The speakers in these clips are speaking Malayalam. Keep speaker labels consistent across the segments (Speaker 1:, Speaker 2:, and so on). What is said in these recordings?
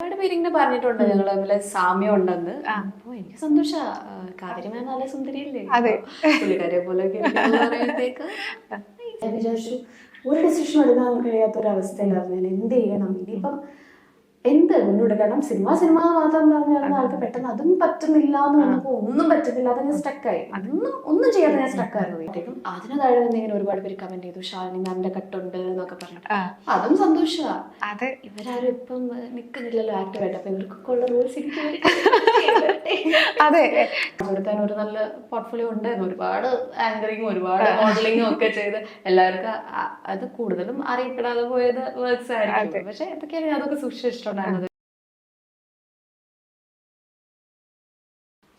Speaker 1: ഒരുപാട് പേരിങ്ങനെ പറഞ്ഞിട്ടുണ്ട് ഞങ്ങൾ തമ്മിൽ സാമ്യം ഉണ്ടെന്ന് അപ്പൊ എനിക്ക് സന്തോഷ. കാവേരി മാം നല്ല സുന്ദരിയല്ലേ?
Speaker 2: അതെ.
Speaker 1: പുള്ളിക്കാരെ പോലെ
Speaker 3: വിചാരിച്ചു ഒരു ഡിസിഷൻ എടുക്കാൻ കഴിയാത്ത ഒരു അവസ്ഥയിലായിരുന്നു ഞാൻ എന്ത് ചെയ്യണം? ഇനിയിപ്പം എന്ത്? മുന്നോട്ട് കാരണം സിനിമ സിനിമ മാത്രം പറഞ്ഞാൽ ആൾക്ക് പെട്ടെന്ന് അതും പറ്റുന്നില്ല എന്ന് പറഞ്ഞപ്പോ ഒന്നും പറ്റുന്നില്ല. അത് ഞാൻ സ്റ്റക്കായി അതൊന്നും ഒന്നും ചെയ്യാതെ ഞാൻ സ്റ്റക്കായിരുന്നു അതിന് താഴെ വന്ന് ഇങ്ങനെ ഒരുപാട് പേര് കമന്റ് ചെയ്തു. ഷാലിനി മാമിന്റെ കട്ടുണ്ട് എന്നൊക്കെ പറഞ്ഞിട്ട്.
Speaker 2: ആ.
Speaker 3: അതും സന്തോഷമാ
Speaker 2: അത്
Speaker 3: ഇവരാരും ഇപ്പം നിൽക്കുന്നില്ലല്ലോ ആക്റ്റീവായിട്ട് അപ്പൊ ഇവർക്കൊക്കെ ഉള്ള റൂൾസ്
Speaker 2: അതെ.
Speaker 1: കൊടുക്കാൻ ഒരു നല്ല പോർട്ട്ഫോളിയോ ഉണ്ടായിരുന്നു ഒരുപാട് ആങ്കറിങ്ങും ഒരുപാട് മോഡലിങ്ങും ഒക്കെ ചെയ്ത് എല്ലാവർക്കും അത് കൂടുതലും അറിയപ്പെടാതെ പോയത് വർക്ക്സ് ആയിരിക്കും. പക്ഷെ എന്തൊക്കെയാണ് അതൊക്കെ സൂക്ഷിച്ചിട്ടുണ്ടായിരുന്നത്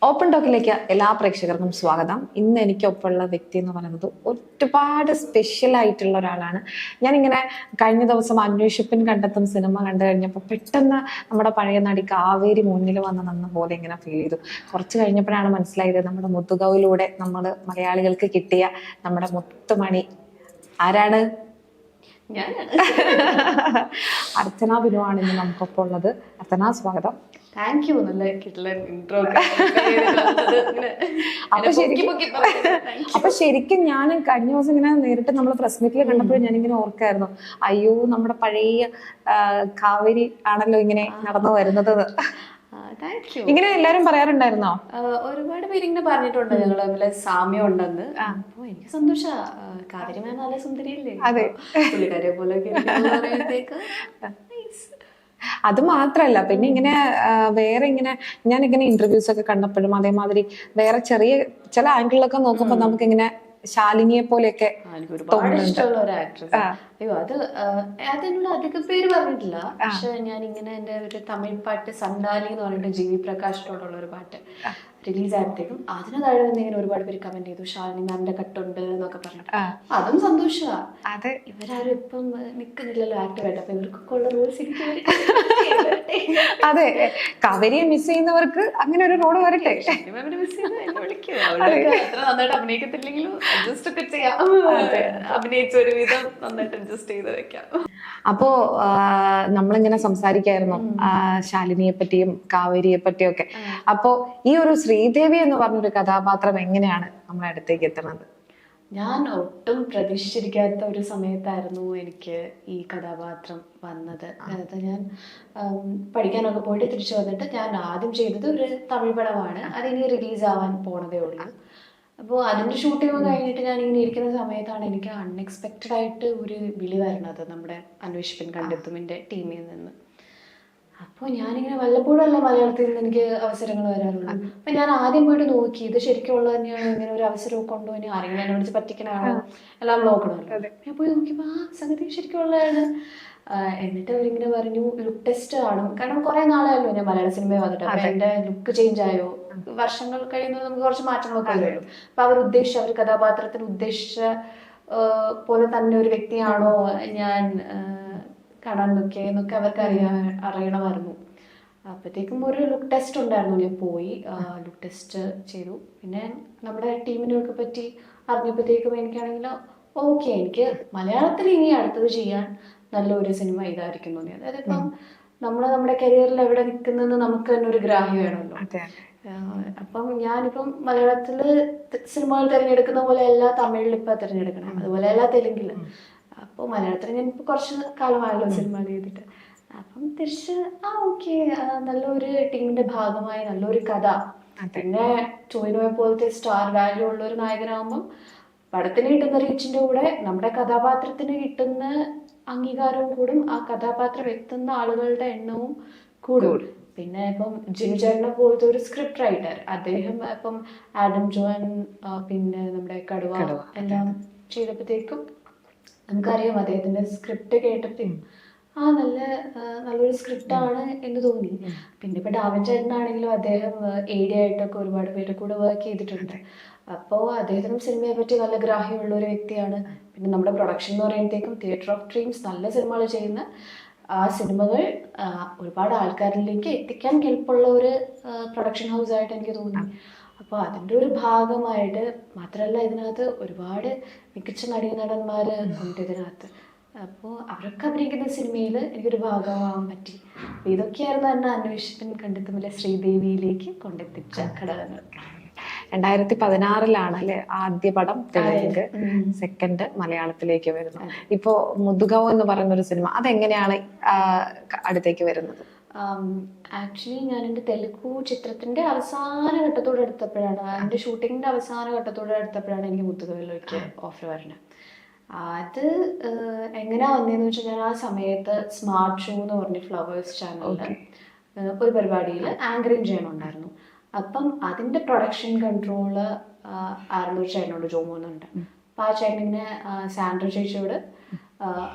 Speaker 2: ഓപ്പൺ ടോക്കിലേക്ക് എല്ലാ പ്രേക്ഷകർക്കും സ്വാഗതം. ഇന്ന് എനിക്കൊപ്പമുള്ള വ്യക്തി എന്ന് പറയുന്നത് ഒരുപാട് സ്പെഷ്യൽ ആയിട്ടുള്ള ഒരാളാണ്. ഞാനിങ്ങനെ കഴിഞ്ഞ ദിവസം അന്വേഷിപ്പിൻ കണ്ടെത്തും സിനിമ കണ്ടു കഴിഞ്ഞപ്പോൾ പെട്ടെന്ന് നമ്മുടെ പഴയ നടി കാവേരി മുന്നിൽ വന്ന് നിന്ന പോലെ ഇങ്ങനെ ഫീൽ ചെയ്തു. കുറച്ച് കഴിഞ്ഞപ്പോഴാണ് മനസ്സിലായത് നമ്മുടെ മുത്തുകവിലൂടെ നമ്മൾ മലയാളികൾക്ക് കിട്ടിയ നമ്മുടെ മുത്തുമണി. ആരാണ്? അർച്ചന ബിനുവാണ് ഇന്ന് നമുക്കൊപ്പം ഉള്ളത്. അർച്ചന സ്വാഗതം.
Speaker 1: താങ്ക് യു നല്ല ഇൻട്രോ
Speaker 2: അപ്പൊ ശരിക്കും അപ്പൊ ശരിക്കും ഞാൻ കഴിഞ്ഞ ദിവസം ഇങ്ങനെ നേരിട്ട് നമ്മൾ പ്രസ് മീറ്റിൽ കണ്ടപ്പോഴും ഞാനിങ്ങനെ ഓർക്കായിരുന്നു. അയ്യോ നമ്മുടെ പഴയ കാവേരി ആണല്ലോ ഇങ്ങനെ നടന്നു വരുന്നത്.
Speaker 1: താങ്ക് യു
Speaker 2: ഇങ്ങനെ എല്ലാരും പറയാറുണ്ടായിരുന്നോ?
Speaker 1: ഒരുപാട് പേര് ഇങ്ങനെ പറഞ്ഞിട്ടുണ്ട് ഞങ്ങൾ തമ്മിൽ സാമ്യം ഉണ്ടെന്ന്. അപ്പൊ എനിക്ക് സന്തോഷ. കാവേരി മാം നല്ല സുന്ദരിയല്ലേ?
Speaker 2: അതെ.
Speaker 1: പുള്ളിക്കാരെ പോലെ.
Speaker 2: അത് മാത്രല്ല പിന്നെ ഇങ്ങനെ വേറെ ഇങ്ങനെ ഞാൻ ഇങ്ങനെ ഇന്റർവ്യൂസ് ഒക്കെ കണ്ടപ്പോഴും അതേമാതിരി വേറെ ചെറിയ ചില ആംഗിളിലൊക്കെ നോക്കുമ്പോൾ നമുക്ക് ഇങ്ങനെ ശാലിനിയെ പോലെയൊക്കെ
Speaker 1: എനിക്ക് ഒരുപാട് ഇഷ്ടമുള്ള ഒരു ആക്ട്രസ് അയ്യോ അത് അധികം പേര് പറഞ്ഞിട്ടില്ല. പക്ഷെ ഞാൻ ഇങ്ങനെ എന്റെ ഒരു തമിഴ് പാട്ട് സണ്ടാലി എന്ന് പറഞ്ഞിട്ട് ജി വി പ്രകാശിനോടുള്ള ഒരു പാട്ട് റിലീസ് ആയപ്പോഴത്തേക്കും അതിന് താഴെ നിന്ന് ഇങ്ങനെ ഒരുപാട് പേര് കമന്റ് ചെയ്തു ഷാലിനി മാമിന്റെ കട്ടുണ്ട് എന്നൊക്കെ പറഞ്ഞിട്ട്. അതും സന്തോഷമാണ്
Speaker 2: അത്
Speaker 1: ഇവരാരും ഇപ്പം നിൽക്കുന്നില്ലല്ലോ ആക്റ്റീവായിട്ട് അപ്പൊ ഇവർക്കൊക്കെ ഉള്ള റൂൾസ്
Speaker 2: അതെ. കവരിയെ മിസ് ചെയ്യുന്നവർക്ക് അങ്ങനെ ഒരു റോൾ വരട്ടെ.
Speaker 1: അഭിനയിക്കത്തില്ലെങ്കിലും അഡ്ജസ്റ്റ് ഒക്കെ ചെയ്യാം. അഭിനയിച്ച ഒരു വിധം നന്നായിട്ട് അഡ്ജസ്റ്റ് ചെയ്ത് വെക്കാം.
Speaker 2: അപ്പോ നമ്മളിങ്ങനെ സംസാരിക്കായിരുന്നു. ശാലിനിയെ പറ്റിയും കാവേരിയെ പറ്റിയും ഒക്കെ അപ്പോ ഈ ഒരു ശ്രീദേവി എന്ന് പറഞ്ഞൊരു കഥാപാത്രം എങ്ങനെയാണ് നമ്മളെ അടുത്തേക്ക് എത്തുന്നത്?
Speaker 1: ഞാൻ ഒട്ടും പ്രതീക്ഷിച്ചിരിക്കാത്ത ഒരു സമയത്തായിരുന്നു എനിക്ക് ഈ കഥാപാത്രം വന്നത്. അതായത് ഞാൻ പഠിക്കാനൊക്കെ പോയിട്ട് തിരിച്ചു വന്നിട്ട് ഞാൻ ആദ്യം ചെയ്തത് ഒരു തമിഴ് പടമാണ്. അതിനി റിലീസ് ആവാൻ പോണതേ ഉള്ളൂ. അപ്പോൾ അതിന്റെ ഷൂട്ടിംഗ് കഴിഞ്ഞിട്ട് ഞാൻ ഇങ്ങനെ ഇരിക്കുന്ന സമയത്താണ് എനിക്ക് അൺഎക്സ്പെക്റ്റഡ് ആയിട്ട് ഒരു വിളി വരണത് നമ്മുടെ അന്വേഷിപ്പൻ കണ്ടെത്തുമിന്റെ ടീമിൽ നിന്ന്. അപ്പോൾ ഞാനിങ്ങനെ വല്ലപ്പോഴും അല്ല മലയാളത്തിൽ നിന്ന് എനിക്ക് അവസരങ്ങൾ വരാറുള്ളൂ. അപ്പം ഞാൻ ആദ്യം പോയിട്ട് നോക്കി ഇത് ശരിക്കുള്ള തന്നെയാണ് ഇങ്ങനെ ഒരു അവസരമൊക്കെ കൊണ്ടു ഇനി ആരെങ്കിലും എന്നെ വിളിച്ച് പറ്റിക്കണാണോ എല്ലാം നോക്കണമല്ലോ ഞാൻ പോയി നോക്കിയപ്പോൾ ആ സംഗതി ശരിക്കും ഉള്ളതാണ് എന്നിട്ട് അവരിങ്ങനെ പറഞ്ഞു ലുക്ക് ടെസ്റ്റ് ആണ് കാരണം കുറെ നാളായല്ലോ ഞാൻ മലയാള സിനിമ വന്നിട്ട്. അപ്പൊ എന്റെ ലുക്ക് ചേഞ്ച് ആയോ? വർഷങ്ങൾ കഴിയുമ്പോൾ നമുക്ക് കുറച്ച് മാറ്റങ്ങളൊക്കെ വരുമല്ലോ അപ്പൊ അവർ ഉദ്ദേശിച്ച അവർ കഥാപാത്രത്തിന് ഉദ്ദേശിച്ച പോലെ തന്നെ ഒരു വ്യക്തിയാണോ ഞാൻ നോക്കിയത് എന്നൊക്കെ അവർക്ക് അറിയാൻ അറിയണമായിരുന്നു. അപ്പോഴത്തേക്കും ഒരു ലുക്ക് ടെസ്റ്റ് ഉണ്ടായിരുന്നു. ഞാൻ പോയി ലുക്ക് ടെസ്റ്റ് ചെയ്തു. പിന്നെ നമ്മുടെ ടീമിനെയൊക്കെ പറ്റി അറിഞ്ഞപ്പോഴത്തേക്കും എനിക്കാണെങ്കിൽ ഓക്കെ എനിക്ക് മലയാളത്തിൽ ഇനി അടുത്തത് ചെയ്യാൻ നല്ലൊരു സിനിമ ഇതായിരിക്കും തോന്നി അതായത് ഇപ്പം നമ്മൾ നമ്മുടെ കരിയറിൽ എവിടെ നിൽക്കുന്നതെന്ന് നമുക്ക് തന്നെ ഒരു ഗ്രാഹ്യം വേണമല്ലോ. അപ്പം ഞാനിപ്പം മലയാളത്തിൽ സിനിമകൾ തിരഞ്ഞെടുക്കുന്ന പോലെ എല്ലാ തമിഴിൽ ഇപ്പം തിരഞ്ഞെടുക്കണം. അതുപോലെ എല്ലാ തെലുങ്കിൽ. അപ്പോൾ മലയാളത്തിൽ ഞാൻ ഇപ്പൊ കുറച്ച് കാലമായല്ലോ സിനിമകൾ ചെയ്തിട്ട്. അപ്പം തിരിച്ച് ആ ഓക്കെ നല്ലൊരു ടീമിന്റെ ഭാഗമായി നല്ലൊരു കഥ. പിന്നെ ടോയിനോയെ പോലത്തെ സ്റ്റാർ വാല്യൂ ഉള്ള ഒരു നായകനാകുമ്പം പടത്തിന് കിട്ടുന്ന റീച്ചിന്റെ കൂടെ നമ്മുടെ കഥാപാത്രത്തിന് കിട്ടുന്ന അംഗീകാരവും കൂടും. ആ കഥാപാത്രം എത്തുന്ന ആളുകളുടെ എണ്ണവും കൂടും. പിന്നെ ഇപ്പം ചേട്ടനെ പോലത്തെ ഒരു സ്ക്രിപ്റ്റ് റൈറ്റർ അദ്ദേഹം ഇപ്പം ആഡം ജോൺ പിന്നെ നമ്മുടെ കടുവ. എല്ലാം ചെയ്തപ്പോഴത്തേക്കും നമുക്കറിയാം അദ്ദേഹത്തിന്റെ സ്ക്രിപ്റ്റ് കേട്ടപ്പോ ആ നല്ല നല്ലൊരു സ്ക്രിപ്റ്റ് ആണ് എന്ന് തോന്നി. പിന്നെ ഇപ്പൊ ഡാവൻ ചേട്ടനാണെങ്കിലും അദ്ദേഹം എ ഡി ആയിട്ടൊക്കെ ഒരുപാട് പേര് കൂടെ വർക്ക് ചെയ്തിട്ടുണ്ട്. അപ്പോൾ അദ്ദേഹത്തിനും സിനിമയെ പറ്റി നല്ല ഗ്രാഹ്യമുള്ള ഒരു വ്യക്തിയാണ്. പിന്നെ നമ്മുടെ പ്രൊഡക്ഷൻ എന്ന് പറയുമ്പോഴത്തേക്കും തിയേറ്റർ ഓഫ് ഡ്രീംസ് നല്ല സിനിമകൾ ചെയ്യുന്ന ആ സിനിമകൾ ഒരുപാട് ആൾക്കാരിലേക്ക് എത്തിക്കാൻ കെൽപ്പുള്ള ഒരു പ്രൊഡക്ഷൻ ഹൗസ് ആയിട്ട് എനിക്ക് തോന്നി. അപ്പോൾ അതിന്റെ ഒരു ഭാഗമായിട്ട് മാത്രമല്ല ഇതിനകത്ത് ഒരുപാട് മികച്ച നടീ നടന്മാർ ഉണ്ട് ഇതിനകത്ത്. അപ്പോൾ അവരൊക്കെ അഭിനയിക്കുന്ന സിനിമയിൽ എനിക്കൊരു ഭാഗമാവാൻ പറ്റി. അപ്പോൾ ഇതൊക്കെയായിരുന്നു എന്നെ അന്വേഷിപ്പിൻ കണ്ടെത്തുമില്ല ശ്രീദേവിയിലേക്ക് കൊണ്ടെത്തിച്ച ഘടകങ്ങൾ.
Speaker 2: രണ്ടായിരത്തി പതിനാറിലാണ് അല്ലെ ആദ്യ പടം തെലുങ്ക് സെക്കൻഡ് മലയാളത്തിലേക്ക് വരുന്നു ഇപ്പോ മുതുകോ എന്ന് പറയുന്ന ഒരു സിനിമ അതെങ്ങനെയാണ് അടുത്തേക്ക് വരുന്നത്?
Speaker 1: ആക്ച്വലി ഞാൻ എന്റെ തെലുഗു ചിത്രത്തിന്റെ അവസാന ഘട്ടത്തോടെ എടുത്തപ്പോഴാണ് എന്റെ ഷൂട്ടിങ്ങിന്റെ അവസാന ഘട്ടത്തോടെ എടുത്തപ്പോഴാണ് എനിക്ക് മുത്തുകവിലേക്ക് ഓഫർ വരുന്നത് അത് എങ്ങനെ എങ്ങനെയാ വന്നതെന്ന് വെച്ചാൽ ഞാൻ ആ സമയത്ത് സ്മാർട്ട് ഷോ എന്ന് പറഞ്ഞ ഫ്ലവേഴ്സ് ചാനലിൽ ഒരു പരിപാടിയിൽ ആങ്കറിങ് ചെയ്യണമുണ്ടായിരുന്നു അപ്പം അതിന്റെ പ്രൊഡക്ഷൻ കൺട്രോൾ ആയിരുന്നു ചേട്ടനോട് ജോമോന്നുണ്ട് അപ്പൊ ആ ചേട്ടനിങ്ങനെ സാൻഡ്ര ചേച്ചിയോട്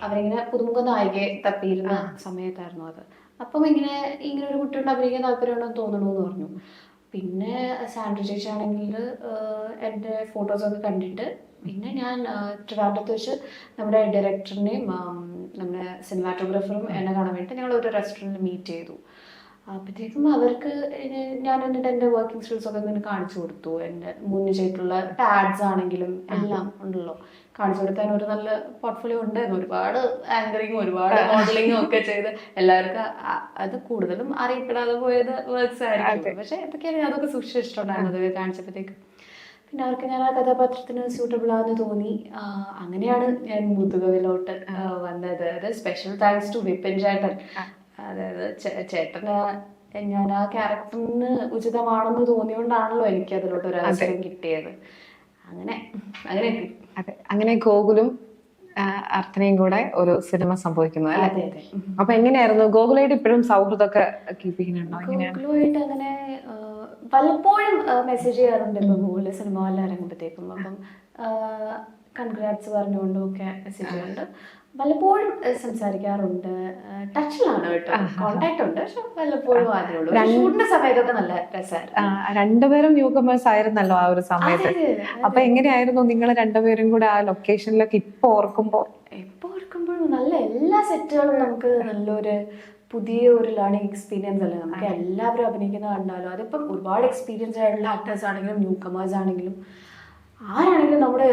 Speaker 1: അവരിങ്ങനെ പുതുമുഖ നായികയെ തപ്പിയിരുന്ന സമയത്തായിരുന്നു അത്. അപ്പം ഇങ്ങനെ ഇങ്ങനെ ഒരു കുട്ടിയോട് അഭിനയിക്കാൻ താല്പര്യമുണ്ടെന്ന് തോന്നണമെന്ന് പറഞ്ഞു. പിന്നെ സാൻഡ്രി ചേച്ചി ആണെങ്കിൽ എന്റെ ഫോട്ടോസൊക്കെ കണ്ടിട്ട് പിന്നെ ഞാൻ ട്രിവാൻഡ്രത്ത് വെച്ച് നമ്മുടെ ഡയറക്ടറിനെയും നമ്മുടെ സിനിമാറ്റോഗ്രാഫറും എന്നെ കാണാൻ വേണ്ടി ഞങ്ങൾ ഒരു റെസ്റ്റോറന്റിൽ മീറ്റ് ചെയ്തു. അപ്പോഴത്തേക്കും അവർക്ക് ഞാൻ എന്നിട്ട് എന്റെ വർക്കിംഗ് സ്കിൽസൊക്കെ ഇങ്ങനെ കാണിച്ചു കൊടുത്തു. എന്റെ മുന്നിൽ ചെയ്തിട്ടുള്ള ടാഡ്സ് ആണെങ്കിലും എല്ലാം ഉണ്ടല്ലോ. കാണിച്ചു കൊടുക്കാൻ ഒരു നല്ല പോർട്ട്ഫോളിയോ ഉണ്ടായിരുന്നു ഒരുപാട് ആങ്കറിങ്ങും ഒരുപാട് മോഡലിങ്ങും ഒക്കെ ചെയ്ത് എല്ലാവർക്കും അത് കൂടുതലും അറിയപ്പെടാതെ പോയത് വർക്ക്സ് ആയിരിക്കും. പക്ഷെ എന്തൊക്കെയാണ് ഞാൻ അതൊക്കെ സൂക്ഷിച്ചിട്ടുണ്ടായിരുന്നത് കാണിച്ചപ്പോഴത്തേക്ക്. പിന്നെ അവർക്ക് ഞാൻ ആ കഥാപാത്രത്തിന് സ്യൂട്ടബിൾ ആണെന്ന് തോന്നി. അങ്ങനെയാണ് ഞാൻ മുതുകവിലോട്ട് വന്നത്. അത് സ്പെഷ്യൽ താങ്ക്സ് ടു വിപിൻ ചേട്ടൻ. അതായത് ചേട്ടന് ഞാൻ ആ ക്യാരക്ടറിന് ഉചിതമാണെന്ന് തോന്നിയോണ്ടാണല്ലോ എനിക്ക് അതിലോട്ട് ഒരു അവസരം കിട്ടിയത്. അങ്ങനെ അങ്ങനെ.
Speaker 2: അതെ. അങ്ങനെ ഗോകുലും അർത്ഥനയും കൂടെ ഒരു സിനിമ സംഭവിക്കുന്നത് അല്ലേ?
Speaker 1: അതെ അതെ.
Speaker 2: അപ്പൊ എങ്ങനെയായിരുന്നു? ഗോകുലായിട്ട് ഇപ്പോഴും സൗഹൃദമൊക്കെ കീപ്പ് ചെയ്യുന്നുണ്ടോ
Speaker 1: ഗൂഗിളുമായിട്ട് അങ്ങനെ പലപ്പോഴും മെസ്സേജ് ചെയ്യാറുണ്ട് ഇപ്പൊ ഗൂഗിളിൽ സിനിമ വല്ല ഇറങ്ങുമ്പോഴത്തേക്കും അപ്പം കൺഗ്രാറ്റ്സ് പറഞ്ഞുകൊണ്ടും ഒക്കെ മെസ്സേജ് വല്ലപ്പോഴും സംസാരിക്കാറുണ്ട്. ടച്ചിലാണ് കേട്ടോ. കോണ്ടാക്ട് ഉണ്ട്. പക്ഷെ വല്ലപ്പോഴും ആദ്യമുള്ളൂ ഉള്ളൂ. ഷൂട്ടിന്റെ സമയത്തൊക്കെ നല്ല രസമായിരുന്നു.
Speaker 2: രണ്ടുപേരും ന്യൂ കമേഴ്സ് ആയിരുന്നല്ലോ ആ ഒരു സമയത്ത്. അപ്പൊ എങ്ങനെയായിരുന്നു നിങ്ങൾ രണ്ടുപേരും കൂടെ ആ ലൊക്കേഷനിലൊക്കെ ഇപ്പൊ ഓർക്കുമ്പോ?
Speaker 1: ഇപ്പൊ ഓർക്കുമ്പോഴും നല്ല എല്ലാ സെറ്റുകളും നമുക്ക് നല്ലൊരു പുതിയ ഒരു ലേണിംഗ് എക്സ്പീരിയൻസ് അല്ലേ? നമുക്ക് എല്ലാവരും അഭിനയിക്കുന്ന കണ്ടാലും? അതിപ്പം ഒരുപാട് എക്സ്പീരിയൻസ് ആയിട്ടുള്ള ആക്ടേഴ്സ് ആണെങ്കിലും ന്യൂ കമേഴ്സ് ആണെങ്കിലും ആരാണെങ്കിലും നമ്മുടെ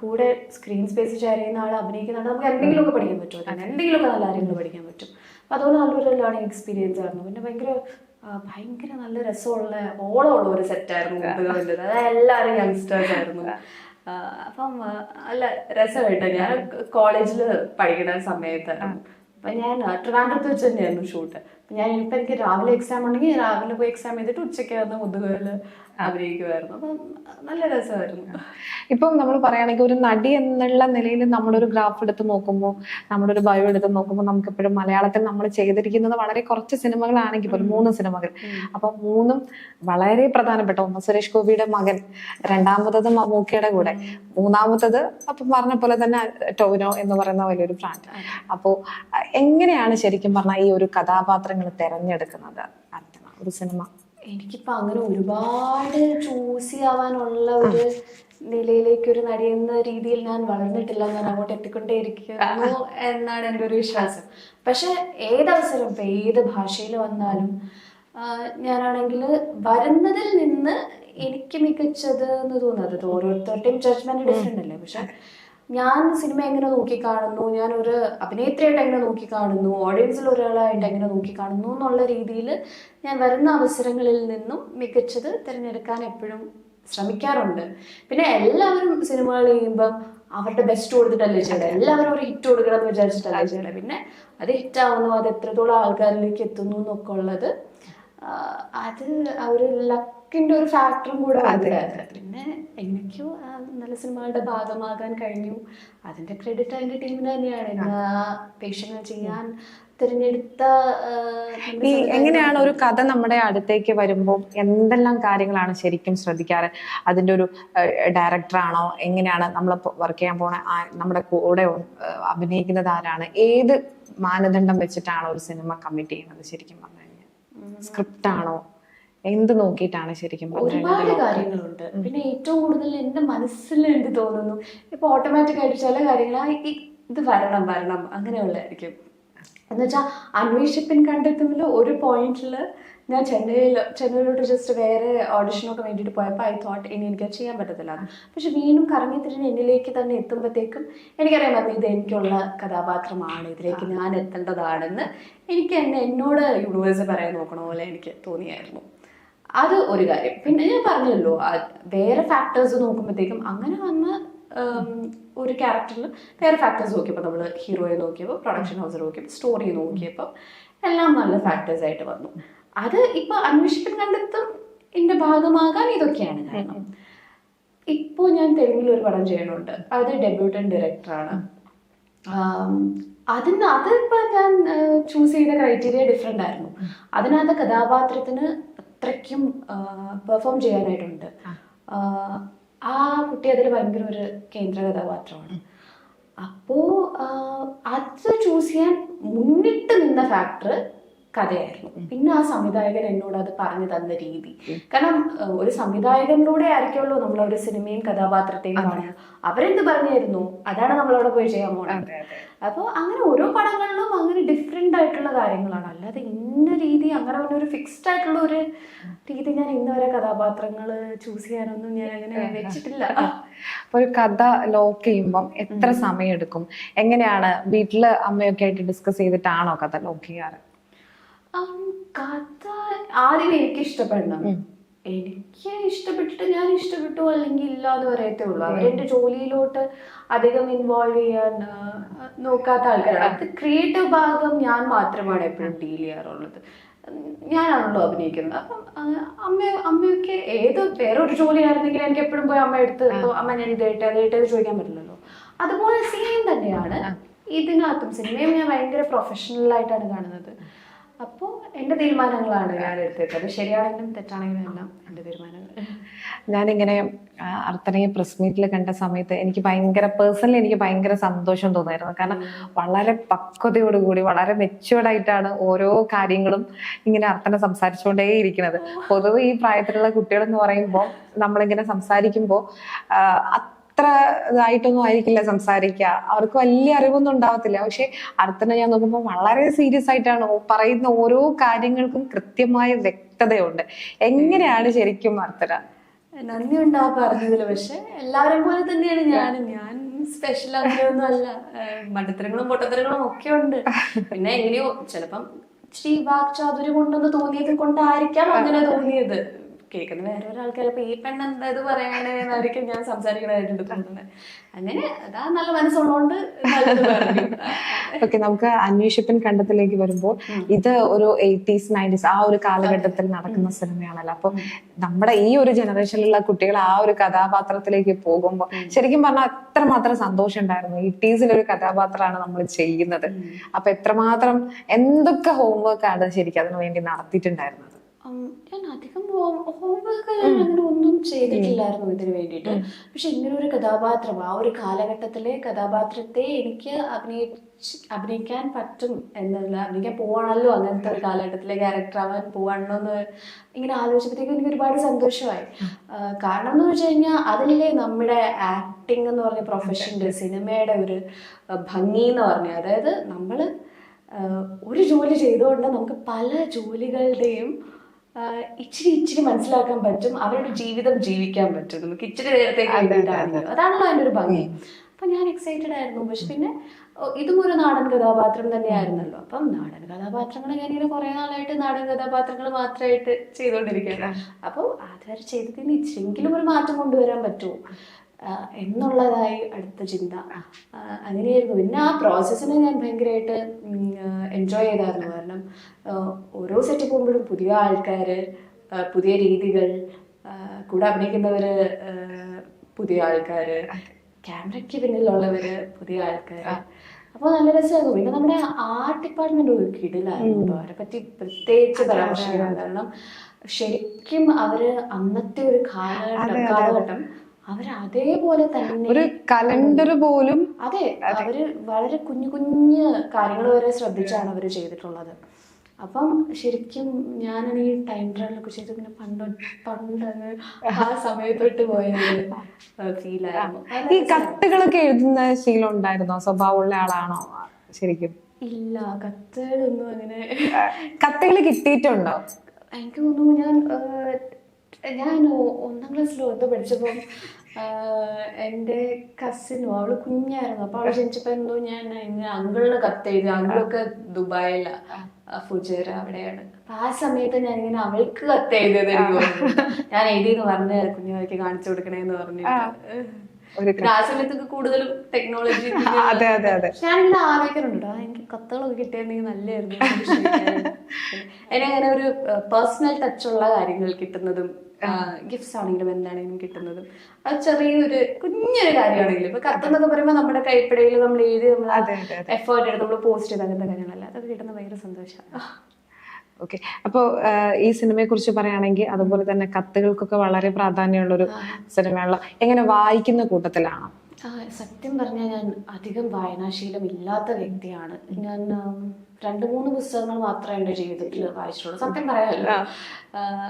Speaker 1: കൂടെ സ്ക്രീൻ സ്പേസ് ഷെയർ ചെയ്യുന്ന ആൾ അഭിനയിക്കുന്ന ആൾ നമുക്ക് എന്തെങ്കിലുമൊക്കെ പഠിക്കാൻ പറ്റും. അങ്ങനെ എന്തെങ്കിലുമൊക്കെ നല്ല കാര്യങ്ങൾ പഠിക്കാൻ പറ്റും. അപ്പം അതുകൊണ്ട് നല്ലൊരു ലേണിംഗ് എക്സ്പീരിയൻസ് ആയിരുന്നു. പിന്നെ ഭയങ്കര ഭയങ്കര നല്ല രസമുള്ള ഓളമുള്ള ഒരു സെറ്റായിരുന്നു മുമ്പ് അത്. എല്ലാവരും യങ്സ്റ്റേഴ്സ് ആയിരുന്നു. അപ്പം നല്ല രസമായിട്ട്? ഞാൻ കോളേജിൽ പഠിക്കുന്ന സമയത്തായിരുന്നു അപ്പം ഞാൻ ട്രിവാൻഡ്രത്ത് വെച്ച് തന്നെയായിരുന്നു ഷൂട്ട് ഞാൻ ഇപ്പം എനിക്ക് രാവിലെ എക്സാം ഉണ്ടെങ്കിൽ രാവിലെ പോയി എക്സാം ചെയ്തിട്ട് ഉച്ചയ്ക്ക് വന്ന് മുതുകയിൽ അഭിനയിക്കുമായിരുന്നു. അപ്പം നല്ല രസമായിരുന്നു.
Speaker 2: ഇപ്പം നമ്മൾ പറയുകയാണെങ്കിൽ ഒരു നടി എന്നുള്ള നിലയിൽ നമ്മളൊരു ഗ്രാഫ് എടുത്ത് നോക്കുമ്പോൾ നമ്മുടെ ഒരു ബയോ എടുത്ത് നോക്കുമ്പോൾ നമുക്ക് എപ്പോഴും മലയാളത്തിൽ നമ്മൾ ചെയ്തിരിക്കുന്നത് വളരെ കുറച്ച് സിനിമകളാണെങ്കിൽ പോലും മൂന്ന് സിനിമകൾ. അപ്പം മൂന്നും വളരെ പ്രധാനപ്പെട്ട ഒന്ന് സുരേഷ് ഗോപിയുടെ മകൻ രണ്ടാമത്തത് മമ്മൂക്കയുടെ കൂടെ മൂന്നാമത്തത് അപ്പം പറഞ്ഞ പോലെ തന്നെ ടോവിനോ എന്ന് പറയുന്ന വലിയൊരു ബ്രാൻഡ് അപ്പോൾ എങ്ങനെയാണ് ശരിക്കും പറഞ്ഞാൽ ഈ ഒരു കഥാപാത്രങ്ങൾ തിരഞ്ഞെടുക്കുന്നത്? അർച്ചന ഒരു സിനിമ.
Speaker 1: എനിക്കിപ്പോ അങ്ങനെ ഒരുപാട് ചൂസി ആവാനുള്ള ഒരു നിലയിലേക്ക് ഒരു നടി എന്ന രീതിയിൽ ഞാൻ വളർന്നിട്ടില്ല. ഞാൻ അങ്ങോട്ട് എത്തിക്കൊണ്ടേയിരിക്കുന്നു എന്നാണ് എന്റെ ഒരു വിശ്വാസം. പക്ഷെ ഏതവസരം ഇപ്പം ഏത് ഭാഷയിൽ വന്നാലും ഞാനാണെങ്കിൽ വരുന്നതിൽ നിന്ന് എനിക്ക് മികച്ചത് എന്ന് തോന്നുന്നത് ഓരോരുത്തരുടെയും ജഡ്ജ്മെന്റ് ഡിഫറെന്റ് അല്ലേ? പക്ഷെ ഞാൻ സിനിമ എങ്ങനെ നോക്കിക്കാണുന്നു? ഞാൻ ഒരു അഭിനേത്രിയായിട്ട് എങ്ങനെ നോക്കിക്കാണുന്നു? ഓഡിയൻസിൽ ഒരാളായിട്ട് എങ്ങനെ നോക്കിക്കാണുന്നു എന്നുള്ള രീതിയിൽ ഞാൻ വരുന്ന അവസരങ്ങളിൽ നിന്നും മികച്ചത് തിരഞ്ഞെടുക്കാൻ എപ്പോഴും ശ്രമിക്കാറുണ്ട്. പിന്നെ എല്ലാവരും സിനിമകൾ ചെയ്യുമ്പം അവരുടെ ബെസ്റ്റ് കൊടുത്തിട്ടല്ലേ ചെയ്യണേ എല്ലാവരും ഒരു ഹിറ്റ് കൊടുക്കണം എന്ന് വിചാരിച്ചിട്ടല്ലേ ചെയ്യണേ പിന്നെ അത് ഹിറ്റ് ആവുന്നു അത് എത്രത്തോളം ആൾക്കാരിലേക്ക് എത്തുന്നു എന്നൊക്കെ ഉള്ളത് അത് ആ ഒരു ലക്കിന്റെ ഒരു ഫാക്ടറും കൂടെ പിന്നെ എനിക്കും നല്ല സിനിമകളുടെ ഭാഗമാകാൻ കഴിഞ്ഞു. അതിന്റെ ക്രെഡിറ്റ് അതിന്റെ ടീമിന് തന്നെയാണ്. പേഷ്യങ്ങൾ ചെയ്യാൻ തിരഞ്ഞെടുത്ത
Speaker 2: എങ്ങനെയാണ് ഒരു കഥ നമ്മുടെ അടുത്തേക്ക് വരുമ്പോൾ എന്തെല്ലാം കാര്യങ്ങളാണ് ശരിക്കും ശ്രദ്ധിക്കാറ്? അതിന്റെ ഒരു ഡയറക്ടറാണോ എങ്ങനെയാണ് നമ്മൾ വർക്ക് ചെയ്യാൻ പോണ? നമ്മുടെ കൂടെ അഭിനയിക്കുന്നത് ആരാണ്? ഏത് മാനദണ്ഡം വെച്ചിട്ടാണ് ഒരു സിനിമ കമ്മിറ്റ് ചെയ്യുന്നത് ശരിക്കും പറഞ്ഞു കഴിഞ്ഞാൽ? സ്ക്രിപ്റ്റ് ആണോ? എന്ത് നോക്കിയിട്ടാണ് ശരിക്കും
Speaker 1: ഒരുപാട് കാര്യങ്ങളുണ്ട്. പിന്നെ ഏറ്റവും കൂടുതൽ എന്റെ മനസ്സിൽ എന്ത് തോന്നുന്നു? ഇപ്പൊ ഓട്ടോമാറ്റിക് ആയിട്ട് ചില കാര്യങ്ങൾ ഇത് വരണം വരണം അങ്ങനെയുള്ളതായിരിക്കും. എന്നുവെച്ചാൽ അന്വേഷിപ്പിൻ കണ്ടെത്തുമ്പോൾ ഒരു പോയിന്റിൽ ഞാൻ ചെന്നൈയിൽ ചെന്നൈയിലോട്ട് ജസ്റ്റ് വേറെ ഓഡിഷനൊക്കെ വേണ്ടിയിട്ട് പോയപ്പോൾ ഐ തോട്ട് ഇനി എനിക്ക് ചെയ്യാൻ പറ്റത്തില്ല പക്ഷെ വീണ്ടും കറങ്ങി തിരിഞ്ഞ് എന്നിലേക്ക് തന്നെ എത്തുമ്പോഴത്തേക്കും എനിക്കറിയാമായിരുന്നു ഇത് എനിക്കുള്ള കഥാപാത്രമാണ് ഇതിലേക്ക് ഞാൻ എത്തേണ്ടതാണെന്ന് എനിക്ക് എന്നെ എന്നോട് യൂണിവേഴ്സ് പറയാൻ നോക്കണ പോലെ എനിക്ക് തോന്നിയായിരുന്നു. അത് ഒരു കാര്യം. പിന്നെ ഞാൻ പറഞ്ഞല്ലോ വേറെ ഫാക്ടേഴ്സ് നോക്കുമ്പോഴത്തേക്കും അങ്ങനെ വന്ന ഒരു ക്യാരക്ടറിൽ വേറെ ഫാക്ടേഴ്സ് നോക്കിയപ്പോൾ നമ്മൾ ഹീറോയെ നോക്കിയപ്പോൾ പ്രൊഡക്ഷൻ ഹൗസ് നോക്കിയപ്പോൾ സ്റ്റോറി നോക്കിയപ്പോൾ എല്ലാം നല്ല ഫാക്ടേഴ്സ് ആയിട്ട് വന്നു. അത് ഇപ്പൊ അന്വേഷിപ്പിൻ കണ്ടെത്തും ഇതിന്റെ ഭാഗമാകാൻ ഇതൊക്കെയാണ് കാരണം. ഇപ്പോ ഞാൻ തെലുങ്കിൽ ഒരു പടം ചെയ്യണുണ്ട് അത് ഡെബ്യൂട്ടൻ ഡയറക്ടറാണ് അതിന് അതിപ്പോ ഞാൻ ചൂസ് ചെയ്ത ക്രൈറ്റീരിയ ഡിഫറെന്റ് ആയിരുന്നു. അതിനകത്ത് കഥാപാത്രത്തിന് അത്രയ്ക്കും പെർഫോം ചെയ്യാനായിട്ടുണ്ട്. ആ. കുട്ടി അതിൽ ഭയങ്കര ഒരു കേന്ദ്ര കഥാപാത്രമാണ്. അപ്പോ അത് ചൂസ് ചെയ്യാൻ മുന്നിട്ട് നിന്ന ഫാക്ടർ കഥയായിരുന്നു. പിന്നെ ആ സംവിധായകൻ എന്നോട് അത് പറഞ്ഞു തന്ന രീതി. കാരണം ഒരു സംവിധായകനിലൂടെ ആയിരിക്കുമല്ലോ നമ്മൾ ഒരു സിനിമയും കഥാപാത്രത്തെയും കാണുക. അവരെന്ത് പറഞ്ഞായിരുന്നു? അതാണ് നമ്മളവിടെ പോയി ചെയ്യാൻ പോകുന്നത് അപ്പോൾ അങ്ങനെ ഓരോ പടങ്ങളിലും അങ്ങനെ ഡിഫറെന്റ് ആയിട്ടുള്ള കാര്യങ്ങളാണ്. അല്ലാതെ ഇന്ന രീതി അങ്ങനെ ഒരു ഫിക്സ്ഡ് ആയിട്ടുള്ള ഒരു രീതി ഞാൻ ഇന്ന് വരെ കഥാപാത്രങ്ങൾ ചൂസ് ചെയ്യാനൊന്നും ഞാൻ അങ്ങനെ വെച്ചിട്ടില്ല.
Speaker 2: അപ്പോൾ ഒരു കഥ ലോക്ക് ചെയ്യുമ്പം എത്ര സമയം എടുക്കും എങ്ങനെയാണ് വീട്ടിൽ അമ്മയൊക്കെ ആയിട്ട് ഡിസ്കസ് ചെയ്തിട്ടാണോ കഥ ലോക്ക് ചെയ്യാറ്?
Speaker 1: കഥ ആദ്യം എനിക്ക് ഇഷ്ടപ്പെടണം എനിക്ക് ഇഷ്ടപ്പെട്ടിട്ട് ഞാൻ ഇഷ്ടപ്പെട്ടു അല്ലെങ്കിൽ ഇല്ല എന്ന് പറയത്തേ ഉള്ളൂ. അവരെന്റെ ജോലിയിലോട്ട് അധികം ഇൻവോൾവ് ചെയ്യാൻ നോക്കാത്ത ആൾക്കാരാണ്. അത് ക്രിയേറ്റീവ് ഭാഗം ഞാൻ മാത്രമാണ് എപ്പോഴും ഡീൽ ചെയ്യാറുള്ളത്. ഞാനാണല്ലോ അഭിനയിക്കുന്നത്. അപ്പം അമ്മ അമ്മയൊക്കെ ഏത് വേറെ ഒരു ജോലി ആയിരുന്നെങ്കിൽ എനിക്ക് എപ്പോഴും പോയി അമ്മ എടുത്ത് അമ്മ ഞാൻ ഇത് ഏട്ടാ ഏട്ടത് ചോദിക്കാൻ പറ്റില്ലല്ലോ. അതുപോലെ സെയിം തന്നെയാണ് ഇതിനകത്തും സിനിമയും ഞാൻ ഭയങ്കര പ്രൊഫഷണലായിട്ടാണ് കാണുന്നത്. അപ്പോൾ എന്റെ തീരുമാനങ്ങളാണ് ഞാൻ എടുത്തത് അത് ശരിയാണെങ്കിലും തെറ്റാണെങ്കിലും എല്ലാം എന്റെ തീരുമാനങ്ങൾ.
Speaker 2: ഞാനിങ്ങനെ അർത്ഥനയെ പ്രസ് മീറ്റിൽ കണ്ട സമയത്ത് എനിക്ക് ഭയങ്കര പേഴ്സണലി എനിക്ക് ഭയങ്കര സന്തോഷം തോന്നായിരുന്നു. കാരണം വളരെ പക്വതയോടുകൂടി വളരെ മെച്ചുവേർഡ് ആയിട്ടാണ് ഓരോ കാര്യങ്ങളും ഇങ്ങനെ അർത്ഥന സംസാരിച്ചുകൊണ്ടേ ഇരിക്കുന്നത്. പൊതുവെ ഈ പ്രായത്തിലുള്ള കുട്ടികൾ എന്ന് പറയുമ്പോൾ നമ്മളിങ്ങനെ സംസാരിക്കുമ്പോൾ അത്ര ഇതായിട്ടൊന്നും ആയിരിക്കില്ല സംസാരിക്കുക അവർക്ക് വലിയ അറിവൊന്നും ഉണ്ടാവത്തില്ല. പക്ഷെ അർത്ഥന ഞാൻ നോക്കുമ്പോൾ വളരെ സീരിയസ് ആയിട്ടാണ് പറയുന്ന ഓരോ കാര്യങ്ങൾക്കും കൃത്യമായ വ്യക്തതയുണ്ട്. എങ്ങനെയാണ് ശരിക്കും അർത്ഥന
Speaker 1: നന്ദി ഉണ്ടാ പറഞ്ഞതിൽ പക്ഷെ എല്ലാവരും പോലെ തന്നെയാണ് ഞാൻ ഞാൻ സ്പെഷ്യൽ അങ്ങനെയൊന്നും അല്ല. മണ്ടത്തരങ്ങളും പൊട്ടത്തരങ്ങളും ഒക്കെ ഉണ്ട്. പിന്നെ എങ്ങനെയോ ചിലപ്പം ശ്രീ വാക് ചാതുരി കൊണ്ടൊന്ന് തോന്നിയത് കൊണ്ടായിരിക്കാം അങ്ങനെ തോന്നിയത്. കേൾക്കുന്ന വേറെ ഒരാൾക്കാർ ചിലപ്പോൾ ഈ പെണ്ണ് എന്താ ഇത് പറയണേന്നായിരിക്കും ഞാൻ സംസാരിക്കണതായിട്ടുണ്ട് തോന്നുന്നത്. അങ്ങനെ അതാ നല്ല മനസ്സുള്ളതുകൊണ്ട്
Speaker 2: ഓക്കെ നമുക്ക് അന്വേഷിപ്പൻ കണ്ടത്തിലേക്ക് വരുമ്പോൾ ഇത് ഒരു എയ്റ്റീസ് നയന്റീസ് ആ ഒരു കാലഘട്ടത്തിൽ നടക്കുന്ന സിനിമയാണല്ലോ. അപ്പൊ നമ്മുടെ ഈ ഒരു ജനറേഷനിലുള്ള കുട്ടികൾ ആ ഒരു കഥാപാത്രത്തിലേക്ക് പോകുമ്പോൾ ശരിക്കും പറഞ്ഞാൽ എത്രമാത്രം സന്തോഷം ഉണ്ടായിരുന്നു. എയ്റ്റീസിൽ ഒരു കഥാപാത്രമാണ് നമ്മൾ ചെയ്യുന്നത്. അപ്പൊ എത്രമാത്രം എന്തൊക്കെ ഹോംവർക്ക് ആണ് ശരിക്കും അതിനു വേണ്ടി നടത്തിയിട്ടുണ്ടായിരുന്നത്?
Speaker 1: ഞാൻ അധികം ഹോംവർക്ക് അങ്ങനെ ഒന്നും ചെയ്തിട്ടില്ലായിരുന്നു ഇതിന് വേണ്ടിയിട്ട്. പക്ഷെ ഇങ്ങനെ ഒരു കഥാപാത്രം ആ ഒരു കാലഘട്ടത്തിലെ കഥാപാത്രത്തെ എനിക്ക് അഭിനയിച്ച് അഭിനയിക്കാൻ പറ്റും എന്നല്ല അഭിനയിക്കാൻ പോവാണല്ലോ അങ്ങനത്തെ ഒരു കാലഘട്ടത്തിലെ ക്യാരക്ടർ ആവാൻ പോവാണല്ലോ എന്ന് ഇങ്ങനെ ആലോചിച്ചപ്പോഴത്തേക്കും എനിക്ക് ഒരുപാട് സന്തോഷമായി. കാരണം എന്ന് വെച്ച് കഴിഞ്ഞാൽ അതിലെ നമ്മുടെ ആക്ടിങ് എന്ന് പറഞ്ഞ പ്രൊഫഷന്റെ സിനിമയുടെ ഒരു ഭംഗി എന്ന് പറഞ്ഞാൽ അതായത് നമ്മൾ ഒരു ജോലി ചെയ്തുകൊണ്ട് നമുക്ക് പല ജോലികളുടെയും ഇച്ചിരി ഇച്ചിരി മനസ്സിലാക്കാൻ പറ്റും അവരുടെ ജീവിതം ജീവിക്കാൻ പറ്റും. നമുക്ക് ഇച്ചിരി നേരത്തേക്ക് വേണ്ടിയിട്ടാണെങ്കിലും അതാണല്ലോ അതിന്റെ ഒരു ഭംഗി. അപ്പൊ ഞാൻ എക്സൈറ്റഡ് ആയിരുന്നു. പക്ഷെ പിന്നെ ഇതും ഒരു നാടൻ കഥാപാത്രം തന്നെയായിരുന്നല്ലോ. അപ്പം നാടൻ കഥാപാത്രങ്ങൾ ഞാനിങ്ങനെ കുറെ നാളായിട്ട് നാടൻ കഥാപാത്രങ്ങൾ മാത്രമായിട്ട് ചെയ്തുകൊണ്ടിരിക്കുകയാണ്. അപ്പോൾ അതുവരെ ചെയ്തതിന് ഇച്ചിരിയെങ്കിലും ഒരു മാറ്റം കൊണ്ടുവരാൻ പറ്റുമോ? എന്നുള്ളതായി അടുത്ത ചിന്ത. അങ്ങനെയായിരുന്നു. പിന്നെ ആ പ്രോസസ്സിനെ ഞാൻ ഭയങ്കരമായിട്ട് എൻജോയ് ചെയ്തായിരുന്നു. കാരണം ഓരോ സെറ്റ് പോകുമ്പോഴും പുതിയ ആൾക്കാർ പുതിയ രീതികൾ കൂടെ അഭിനയിക്കുന്നവർ പുതിയ ആൾക്കാർ ക്യാമറയ്ക്ക് പിന്നിലുള്ളവർ പുതിയ ആൾക്കാർ അപ്പോൾ നല്ല രസമായിരുന്നു. പിന്നെ നമ്മുടെ ആർട്ട് ഡിപ്പാർട്ട്മെന്റ് ഒരു കിടിലായിരുന്നു കേട്ടോ. അവരെ പറ്റി പ്രത്യേകിച്ച് പരാമർശിക്കണം കാരണം ശരിക്കും അവർ അന്നത്തെ ഒരു കാലഘട്ടം അവർ അതേപോലെ തന്നെ
Speaker 2: ഒരു കലണ്ടർ പോലും
Speaker 1: അതെ അവർ വളരെ കുഞ്ഞു കുഞ്ഞു കാര്യങ്ങൾ വരെ ശ്രദ്ധിച്ചാണ് അവർ ചെയ്തിട്ടുള്ളത്. അപ്പം ശരിക്കും ഞാനാണ് ഈ ടൈം ട്രാവലൊക്കെ ചെയ്ത് പിന്നെ പണ്ട് പണ്ട് ആ സമയത്തോട്ട് പോയത് ഫീൽ ആയിരുന്നു.
Speaker 2: ഈ കത്തുകളൊക്കെ എഴുതുന്ന ശീലം ഉണ്ടായിരുന്നോ? സ്വഭാവമുള്ള ആളാണോ ശരിക്കും?
Speaker 1: ഇല്ല കത്തുകളൊന്നും അങ്ങനെ
Speaker 2: കത്തുകൾ കിട്ടിയിട്ടുണ്ടോ?
Speaker 1: എനിക്ക് തോന്നുന്നു ഞാൻ ഞാൻ ഒന്നാം ക്ലാസ്സിൽ എന്തോ പഠിച്ചപ്പം ആഹ്, എന്റെ കസിനോ അവൾ കുഞ്ഞായിരുന്നു. അപ്പൊ അവൾ ജനിച്ചപ്പോ എന്തോ ഞാൻ ഇങ്ങനെ അങ്കിളിന് കത്ത് എഴുതി അങ്കിളൊക്കെ ദുബായില. ഫുജേറ അവിടെയാണ്. അപ്പൊ ആ സമയത്ത് ഞാൻ ഇങ്ങനെ അവൾക്ക് കത്ത് എഴുതിയത് എനിക്ക് ഓർമ്മയുണ്ട്. ഞാൻ എഴുതിയെന്ന് പറഞ്ഞു കുഞ്ഞുങ്ങൾക്ക് കാണിച്ചു കൊടുക്കണേന്ന് പറഞ്ഞു ആ. സമയത്തൊക്കെ കൂടുതലും ടെക്നോളജി
Speaker 2: അതെ അതെ അതെ.
Speaker 1: ഞാനിങ്ങനെ ആലോചിക്കുന്നുണ്ട് ആ എനിക്ക് കത്തുകളൊക്കെ കിട്ടിയിരുന്നെങ്കിൽ നല്ലായിരുന്നു. എന്നെ അങ്ങനെ ഒരു പേഴ്സണൽ ടച്ചുള്ള കാര്യങ്ങൾ കിട്ടുന്നതും ഗിഫ്റ്റ്സ് ആണെങ്കിലും എന്താണെങ്കിലും കിട്ടുന്നതും. അത് ചെറിയൊരു കുഞ്ഞൊരു കാര്യമാണെങ്കിലും. ഇപ്പൊ കത്തെന്നൊക്കെ പറയുമ്പോൾ നമ്മുടെ കൈപ്പിടയിൽ നമ്മൾ എഴുതി നമ്മൾ
Speaker 2: അതെ, അതെ, അതെ.
Speaker 1: എഫേർട്ട് എടുത്ത് നമ്മൾ പോസ്റ്റ് ചെയ്ത് അങ്ങനത്തെ കാര്യങ്ങളല്ല? അതൊക്കെ കിട്ടുന്ന ഭയങ്കര സന്തോഷമാണ്
Speaker 2: ഓക്കെ അപ്പോൾ ഈ സിനിമയെ കുറിച്ച് പറയുകയാണെങ്കിൽ അതുപോലെ തന്നെ കത്തുകൾക്കൊക്കെ വളരെ പ്രാധാന്യമുള്ളൊരു സിനിമയുള്ള എങ്ങനെ വായിക്കുന്ന കൂട്ടത്തിലാണ്?
Speaker 1: സത്യം പറഞ്ഞാൽ ഞാൻ അധികം വായനാശീലം ഇല്ലാത്ത വ്യക്തിയാണ്. ഞാൻ രണ്ട് മൂന്ന് പുസ്തകങ്ങൾ മാത്രമേ എന്റെ ജീവിതത്തിൽ വായിച്ചിട്ടുള്ളൂ. സത്യം പറയാമല്ലോ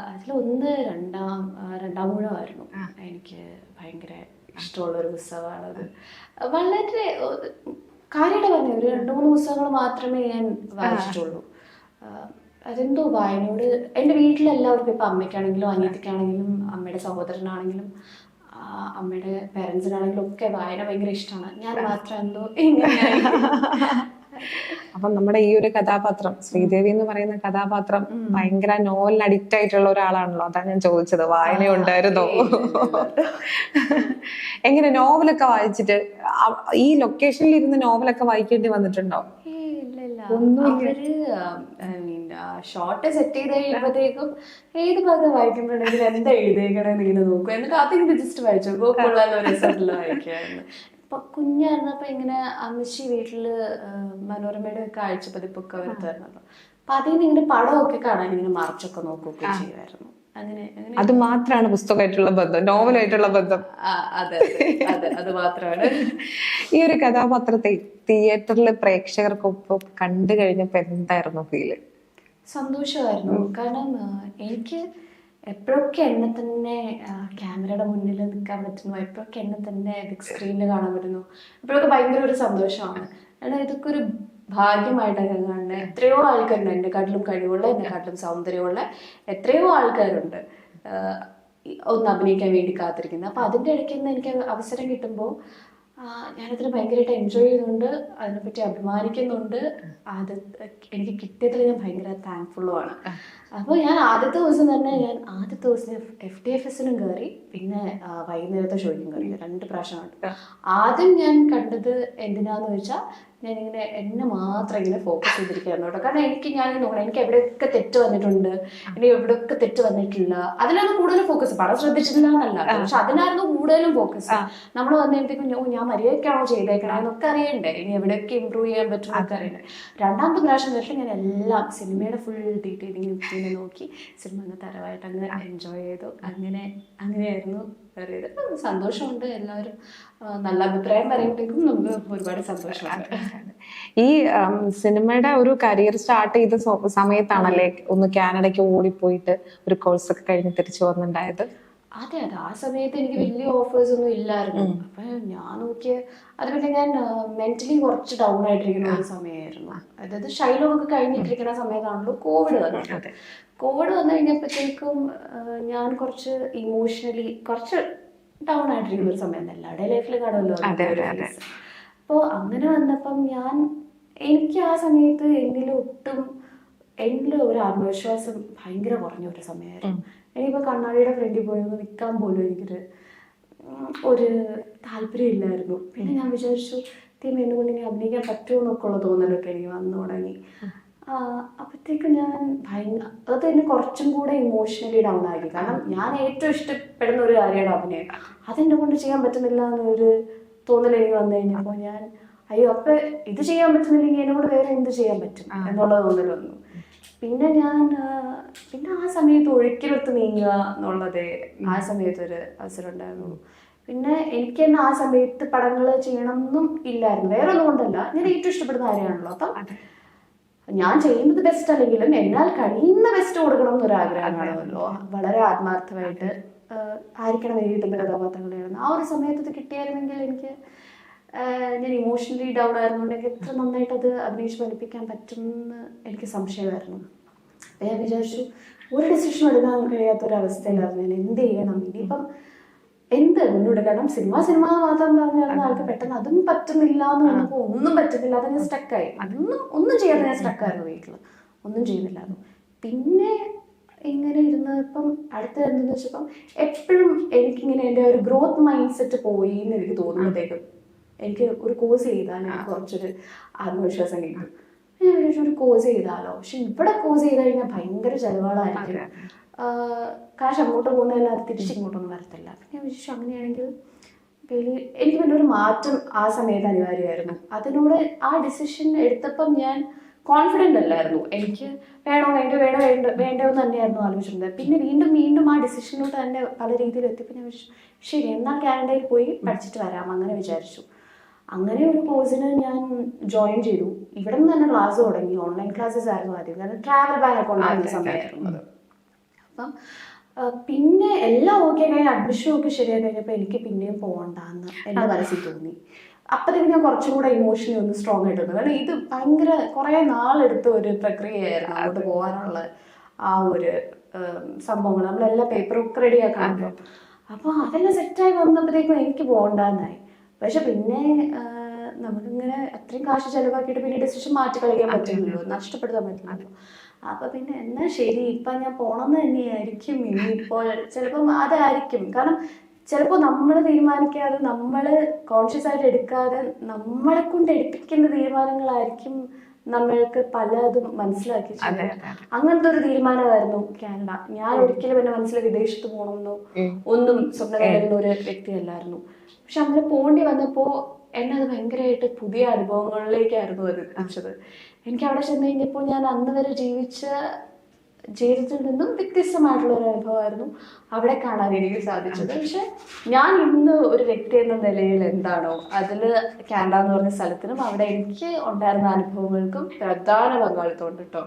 Speaker 1: അതിലൊന്ന് രണ്ടാം ആ, രണ്ടാം മൂഴമായിരുന്നു. എനിക്ക് ഭയങ്കര ഇഷ്ടമുള്ള ഒരു പുസ്തകമാണത്. വളരെ കാര്യമായിട്ട് പറഞ്ഞു ഒരു രണ്ട് മൂന്ന് പുസ്തകങ്ങൾ മാത്രമേ ഞാൻ വായിച്ചിട്ടുള്ളൂ. അതെന്തോ വായനയോട് എന്റെ വീട്ടിലെല്ലാവർക്കും ഇപ്പം അമ്മയ്ക്കാണെങ്കിലും അനിയത്തിക്കാണെങ്കിലും അമ്മയുടെ സഹോദരനാണെങ്കിലും അമ്മയുടെ പേരൻസിനാണെങ്കിലും ഒക്കെ വായന ഭയങ്കര ഇഷ്ടമാണ്. ഞാൻ മാത്രം എന്തോ ഇങ്ങനെ
Speaker 2: അപ്പം നമ്മുടെ ഈ ഒരു കഥാപാത്രം ശ്രീദേവി എന്ന് പറയുന്ന കഥാപാത്രം ഭയങ്കര നോവൽ അഡിക്റ്റ് ആയിട്ടുള്ള ഒരാളാണല്ലോ. അതാണ് ഞാൻ ചോദിച്ചത്. വായന ഉണ്ടായിരുന്നോ? എങ്ങനെ നോവലൊക്കെ വായിച്ചിട്ട് ഈ ലൊക്കേഷനിൽ ഇരുന്ന് നോവലൊക്കെ വായിക്കേണ്ടി വന്നിട്ടുണ്ടോ?
Speaker 1: അവർ ഷോർട്ട് സെറ്റ് ചെയ്ത് കഴിയുമ്പോഴത്തേക്കും ഏത് ഭാഗം വായിക്കുമ്പോഴെങ്കിലും എന്താ എഴുതിയേക്കണെന്ന് ഇങ്ങനെ നോക്കും. എന്നിട്ട് അതിങ്ങനെ ജസ്റ്റ് വായിച്ചു. കൊള്ളാലോ രസമായിട്ടുള്ള വായിക്കായിരുന്നു ഇപ്പൊ കുഞ്ഞായിരുന്നപ്പോ ഇങ്ങനെ അമ്മച്ചി വീട്ടിൽ മനോരമയുടെ ഒക്കെ ആഴ്ച പതിപ്പൊക്കെ വരുത്തായിരുന്നല്ലോ അപ്പൊ അതിൽ നിന്ന് ഇങ്ങനെ പടമൊക്കെ കാണാൻ ഇങ്ങനെ മറിച്ചൊക്കെ നോക്കുകയൊക്കെ ചെയ്യുമായിരുന്നു. അങ്ങനെ
Speaker 2: അത് മാത്രമാണ് പുസ്തകമായിട്ടുള്ള ബന്ധം നോവലായിട്ടുള്ള ബന്ധം.
Speaker 1: അതെ അതെ അതെ മാത്രമാണ്
Speaker 2: ഈ ഒരു കഥാപാത്രത്തെ തിയേറ്ററിൽ പ്രേക്ഷകർക്കൊപ്പം കണ്ടു കഴിഞ്ഞപ്പോ എന്തായിരുന്നു ഫീൽ?
Speaker 1: സന്തോഷമായിരുന്നു. കാരണം എനിക്ക് എപ്പോഴൊക്കെ എന്നെ തന്നെ ക്യാമറയുടെ മുന്നിൽ നിൽക്കാൻ പറ്റുന്നു? എപ്പോഴൊക്കെ എന്നെ തന്നെ ബിഗ് സ്ക്രീനിൽ കാണാൻ പറ്റുന്നു? എപ്പോഴൊക്കെ ഭയങ്കര ഒരു സന്തോഷമാണ്. കാരണം ഇതൊക്കെ ഒരു ഭാഗ്യമായിട്ടാണ് ഞാൻ കാണുന്നത് എത്രയോ ആൾക്കാരുണ്ട്. എന്നെക്കാട്ടിലും കഴിവുള്ള എന്നെക്കാട്ടിലും സൗന്ദര്യമുള്ള എത്രയോ ആൾക്കാരുണ്ട്. ഒന്ന് അഭിനയിക്കാൻ വേണ്ടി കാത്തിരിക്കുന്നത്. അപ്പോൾ അതിന്റെ ഇടയ്ക്ക് നിന്ന് എനിക്ക് അവസരം കിട്ടുമ്പോൾ ഞാനതിന് ഭയങ്കരമായിട്ട് എൻജോയ് ചെയ്യുന്നുണ്ട്. അതിനെപ്പറ്റി അഭിമാനിക്കുന്നുണ്ട്. അത് എനിക്ക് കിട്ടിയതിൽ ഞാൻ ഭയങ്കര താങ്ക്ഫുള്ളുമാണ് അപ്പോൾ ഞാൻ ആദ്യത്തെ ദിവസം തന്നെ ഞാൻ ആദ്യത്തെ ദിവസം എഫ് ഡി എഫ് എസിനും കയറി പിന്നെ വൈകുന്നേരത്തെ ഷോയ്ക്കും കയറി രണ്ട് പ്രാവശ്യമാണ് ആദ്യം ഞാൻ കണ്ടത് എന്തിനാന്ന് വെച്ചാൽ ഞാൻ ഇങ്ങനെ എന്നെ മാത്രം ഇങ്ങനെ ഫോക്കസ് ചെയ്തിരിക്കുകയായിരുന്നു കേട്ടോ. കാരണം എനിക്ക് ഞാൻ നോക്കണം. എനിക്ക് എവിടെയൊക്കെ തെറ്റ് വന്നിട്ടുണ്ട് എനിക്ക് എവിടെയൊക്കെ തെറ്റ് വന്നിട്ടില്ല അതിനാണ് കൂടുതൽ ഫോക്കസ് പടം ശ്രദ്ധിച്ചിട്ടില്ല എന്നല്ല പക്ഷെ അതിനായിരുന്നു കൂടുതലും ഫോക്കസ് നമ്മൾ വന്നപ്പോഴത്തേക്കും ഓ ഞാൻ മര്യാദക്കാണോ ചെയ്തേക്കണേ? എന്നൊക്കെ അറിയണ്ടേ. ഇനി എവിടെയൊക്കെ ഇമ്പ്രൂവ് ചെയ്യാൻ പറ്റും എന്നൊക്കെ അറിയണ്ടേ. രണ്ടാമത്തെ പ്രാവശ്യം വരട്ടെ ഞാൻ എല്ലാം സിനിമയുടെ ഫുൾ ഡീറ്റെയിലിംഗ് ഇങ്ങനെ നോക്കി സിനിമ അങ്ങ് തരവായിട്ട് അങ്ങ് എൻജോയ് ചെയ്തു. അങ്ങനെ അങ്ങനെയായിരുന്നു ഇത് സന്തോഷമുണ്ട് എല്ലാവരും. നല്ല അഭിപ്രായം പറയുമ്പോഴേക്കും നമുക്ക് ഒരുപാട് സന്തോഷമാണ്
Speaker 2: ഈ സിനിമയുടെ ഒരു കരിയർ സ്റ്റാർട്ട് ചെയ്ത സമയത്താണല്ലേ ഒന്ന് കാനഡയ്ക്ക് ഓടിപ്പോയിട്ട് ഒരു കോഴ്സൊക്കെ കഴിഞ്ഞ് തിരിച്ചു വന്നിട്ടുണ്ടായത്?
Speaker 1: അതെ അതെ. ആ സമയത്ത് എനിക്ക് വലിയ ഓഫേഴ്സ് ഒന്നും ഇല്ലായിരുന്നു. അപ്പൊ ഞാൻ നോക്കിയ അത് പിന്നെ ഞാൻ മെന്റലി കുറച്ച് ഡൗൺ ആയിട്ടിരിക്കുന്ന ഒരു സമയമായിരുന്നു. അതായത് ഷൈലോ ഒക്കെ കഴിഞ്ഞിട്ടിരിക്കുന്ന സമയത്താണല്ലോ കോവിഡ് വന്നത്. കോവിഡ് വന്നു കഴിഞ്ഞപ്പോഴത്തേക്കും ഞാൻ കുറച്ച് ഇമോഷണലി കുറച്ച് ഡൗൺ ആയിട്ടിരിക്കുന്ന ഒരു സമയം എല്ലാവരുടെ ലൈഫിൽ കാണുമല്ലോ. അപ്പോൾ അങ്ങനെ വന്നപ്പം ഞാൻ എനിക്ക് ആ സമയത്ത് എന്നിൽ ഒട്ടും എന്നിൽ ഒരു ആത്മവിശ്വാസം ഭയങ്കര കുറഞ്ഞ ഒരു സമയമായിരുന്നു. എനിക്കിപ്പോൾ കണ്ണാടിയുടെ ഫ്രണ്ടിൽ പോയി ഒന്ന് നിൽക്കാൻ പോലും എനിക്കൊരു ഒരു താല്പര്യമില്ലായിരുന്നു പിന്നെ ഞാൻ വിചാരിച്ചു തീം എന്നുകൊണ്ട് ഇനി അഭിനയിക്കാൻ പറ്റുമോ എന്നൊക്കെ ഉള്ള തോന്നലൊക്കെ എനിക്ക് വന്നു തുടങ്ങി. അപ്പോഴത്തേക്കും ഞാൻ ഭയങ്കര അത് എന്നെ കുറച്ചും കൂടെ ഇമോഷണലി ഡൗൺ ആക്കി. കാരണം ഞാൻ ഏറ്റവും ഇഷ്ടപ്പെടുന്ന ഒരു കാര്യമാണ് അഭിനയം. അതെന്നെ കൊണ്ട് ചെയ്യാൻ പറ്റുന്നില്ല എന്നൊരു തോന്നൽ എനിക്ക് വന്നു കഴിഞ്ഞപ്പോൾ ഞാൻ അയ്യോ അപ്പം ഇത് ചെയ്യാൻ പറ്റുന്നില്ലെങ്കിൽ എന്നോട് വേറെ എന്ത് ചെയ്യാൻ പറ്റും? എന്നുള്ള തോന്നൽ വന്നു. പിന്നെ ഞാൻ പിന്നെ ആ സമയത്ത് ഒഴുക്കിലൊത്ത് നീങ്ങുക എന്നുള്ളത് ആ സമയത്ത് ഒരു അവസരം ഉണ്ടായിരുന്നുള്ളൂ. പിന്നെ എനിക്ക് തന്നെ ആ സമയത്ത് പടങ്ങൾ ചെയ്യണം എന്നും ഇല്ലായിരുന്നു. വേറെ ഒന്നും കൊണ്ടല്ല. ഞാൻ ഏറ്റവും ഇഷ്ടപ്പെടുന്ന കാര്യമാണല്ലോ. അപ്പം ഞാൻ ചെയ്യുന്നത് ബെസ്റ്റ് അല്ലെങ്കിലും എന്നാൽ കഴിയുന്ന ബെസ്റ്റ് കൊടുക്കണം എന്നൊരു ആഗ്രഹമാണല്ലോ. വളരെ ആത്മാർത്ഥമായിട്ട് ആയിരിക്കണം എഴുതുന്ന കഥാപാത്രങ്ങൾ ആ ഒരു സമയത്ത് കിട്ടിയായിരുന്നെങ്കിൽ എനിക്ക് ഞാൻ ഇമോഷണലി ഡൗൺ ആയിരുന്നുണ്ടെങ്കിൽ എത്ര നന്നായിട്ട് അത് അഭിനയിച്ച് ഫലിപ്പിക്കാൻ പറ്റുമെന്ന് എനിക്ക് സംശയമായിരുന്നു. ഞാൻ വിചാരിച്ചു ഒരു ഡിസിഷൻ എടുക്കാൻ കഴിയാത്ത ഒരു ഞാൻ എന്ത് ചെയ്യണം? ഇനിയിപ്പം എന്ത്? മുന്നോട്ട് കാരണം സിനിമ സിനിമ മാത്രം പറഞ്ഞു ആൾക്ക് പെട്ടെന്ന് അതും പറ്റുന്നില്ല എന്ന് പറഞ്ഞപ്പോൾ ഒന്നും പറ്റുന്നില്ല. അത് ഞാൻ സ്റ്റക്കായി അതൊന്നും ഒന്നും ചെയ്യാതെ ഞാൻ സ്റ്റക്കായിരുന്നു വീട്ടിൽ ഒന്നും ചെയ്യുന്നില്ലായിരുന്നു പിന്നെ ഇങ്ങനെ ഇരുന്നപ്പം അടുത്ത എന്തെന്ന് വെച്ചപ്പം എപ്പോഴും എനിക്കിങ്ങനെ എന്റെ ഒരു ഗ്രോത്ത് മൈൻഡ് സെറ്റ് പോയി എന്ന് എനിക്ക് തോന്നുമ്പോഴത്തേക്കും എനിക്ക് ഒരു കോഴ്സ് ചെയ്താൽ എനിക്ക് കുറച്ചൊരു ആത്മവിശ്വാസം കിട്ടും. ഞാൻ വിചാരിച്ചു ഒരു കോഴ്സ് ചെയ്താലോ പക്ഷെ ഇവിടെ കോഴ്സ് ചെയ്ത് കഴിഞ്ഞാൽ ഭയങ്കര ചെലവുകളായിരിക്കും കാശ് അങ്ങോട്ട് പോകുന്നതല്ലാതെ തിരിച്ചിങ്ങോട്ടൊന്നും വരത്തില്ല. അപ്പം ഞാൻ വിചാരിച്ചു അങ്ങനെയാണെങ്കിൽ എനിക്ക് പിന്നെ ഒരു മാറ്റം ആ സമയത്ത് അനിവാര്യമായിരുന്നു. അതിനോട് ആ ഡിസിഷൻ എടുത്തപ്പം ഞാൻ കോൺഫിഡന്റ് അല്ലായിരുന്നു. എനിക്ക് വേണോ വേണ്ട വേണോ വേണ്ട വേണ്ടോ എന്ന് തന്നെയായിരുന്നു ആലോചിച്ചിരുന്നത്. പിന്നെ വീണ്ടും വീണ്ടും ആ ഡിസിഷനിലോട്ട് തന്നെ പല രീതിയിൽ എത്തിയപ്പോൾ ഞാൻ ശരി എന്നാൽ കാനഡയിൽ പോയി പഠിച്ചിട്ട് വരാം. അങ്ങനെ വിചാരിച്ചു. അങ്ങനെ ഒരു കോഴ്സിന് ഞാൻ ജോയിൻ ചെയ്തു. ഇവിടെ നിന്ന് തന്നെ ക്ലാസ് തുടങ്ങി. ഓൺലൈൻ ക്ലാസ്സസ് ആയിരുന്നു ആദ്യം. കാരണം ട്രാവൽ ബാൻ ഒക്കെ ഉണ്ടായിരുന്ന സമയമായിരുന്നു അപ്പം പിന്നെ എല്ലാം ഓക്കെ കഴിഞ്ഞ് അഡ്മിഷൻ ഒക്കെ ശരിയായി കഴിഞ്ഞപ്പോൾ എനിക്ക് പിന്നെയും പോകണ്ടെന്ന് എന്റെ മനസ്സിൽ തോന്നി. അപ്പോഴത്തേക്ക് ഞാൻ കുറച്ചും കൂടെ ഇമോഷണലി ഒന്ന് സ്ട്രോങ് ആയിട്ട് കാരണം ഇത് ഭയങ്കര കുറേ നാളെടുത്ത ഒരു പ്രക്രിയയായിരുന്നു. അവിടെ പോകാനുള്ള ആ ഒരു സംഭവങ്ങൾ. നമ്മളെല്ലാം പേപ്പറൊക്കെ റെഡി ആക്കാണല്ലോ അപ്പോൾ അതെല്ലാം സെറ്റായി വന്നപ്പോഴത്തേക്കും എനിക്ക് പോകണ്ടെന്നായി പക്ഷെ പിന്നെ നമുക്കിങ്ങനെ അത്രയും കാശ് ചെലവാക്കിയിട്ട് പിന്നെ ഡിസിഷൻ മാറ്റി കളിക്കാൻ പറ്റില്ലല്ലോ. നഷ്ടപ്പെടുത്താൻ പറ്റില്ലല്ലോ. അപ്പൊ പിന്നെ എന്നാ ശരി ഇപ്പൊ ഞാൻ പോണെന്ന് തന്നെയായിരിക്കും ഇനി ഇപ്പോൾ ചിലപ്പം അതായിരിക്കും. കാരണം ചിലപ്പോൾ നമ്മൾ തീരുമാനിക്കാതെ നമ്മൾ കോൺഷ്യസ് ആയിട്ട് എടുക്കാതെ നമ്മളെ കൊണ്ട് എടുപ്പിക്കുന്ന തീരുമാനങ്ങളായിരിക്കും നമ്മൾക്ക് പലതും മനസ്സിലാക്കി. അങ്ങനത്തെ ഒരു തീരുമാനമായിരുന്നു കാനഡ. ഞാൻ ഒരിക്കലും എന്റെ മനസ്സിൽ വിദേശത്ത് പോകണമെന്നോ ഒന്നും സ്വപ്നം കണ്ടിരുന്ന ഒരു വ്യക്തിയല്ലായിരുന്നു. പക്ഷെ അങ്ങനെ പോണ്ടി വന്നപ്പോ എന്നെ അത് ഭയങ്കരമായിട്ട് പുതിയ അനുഭവങ്ങളിലേക്കായിരുന്നു അത് എനിക്ക് അവിടെ ചെന്ന് കഴിഞ്ഞപ്പോൾ ഞാൻ അന്ന് വരെ ജീവിച്ച ജീവിതത്തിൽ നിന്നും വ്യത്യസ്തമായിട്ടുള്ള ഒരു അനുഭവമായിരുന്നു അവിടെ കാണാൻ എനിക്ക് സാധിച്ചത്. പക്ഷെ ഞാൻ ഇന്ന് ഒരു വ്യക്തി എന്ന നിലയിൽ എന്താണോ അതിൽ കാനഡ എന്ന് പറഞ്ഞ സ്ഥലത്തിനും അവിടെ എനിക്ക് ഉണ്ടായിരുന്ന അനുഭവങ്ങൾക്കും പ്രധാന പങ്കാളിത്തം ഉണ്ട് കേട്ടോ